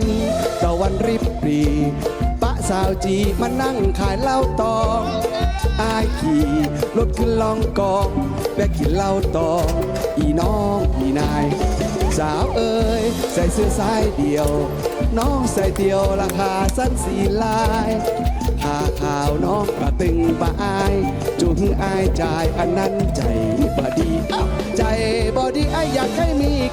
นตะวันริบปรีปะสาวจีมานั่งขายเหล้าตองอายขี่รถขึ้นลองกองแบกกินเหล้าตองอีน้องอีนายสาวเอ๋ยใส่เสื้อสายเดียว น้องใส่เดียวราคาสั้นสีลายผ้าข่าวน้องกระตึงปะอายจุงอายจ่ายอันนั้นใจบอดีอ้า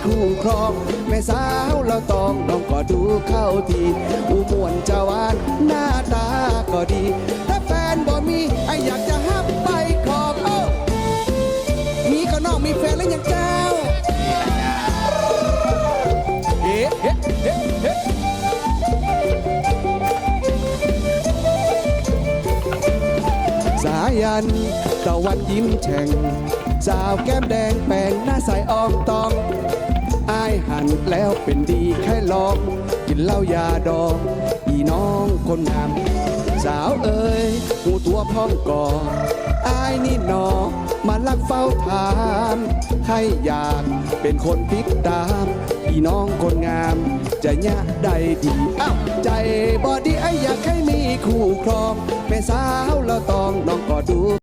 คู่ครองแม่สาวเราต้องน้องก็ดูเข้าทีอุมวนจาวานหน้าตาก็ดี ถ้าแฟนบ่มีไออยากจะฮับไปขอบเอ้ามีก็น้องมีแฟนแล้วยังเจ้าเอ๊ะเอ๊ะเอ๊ะเอ๊ะสายันตะวันยิ้มแฉ่งสาวแก้มแดงแปลงหน้าใสออมตองายหันแล้วเป็นดีแค่ลองกินเหล้ายาดองอีน้องคนงาม สาวเอ๋ยหูตัวพ้อมก่ออายนี่นอมาลักเฝ้าถามใครอยากเป็นคนพิกตามอีน้องคนงาม จะยะได้ดีอ้าวใจบอดีไออยากให้มีคู่ครองแม่สาวเราต้องน้องก็ดู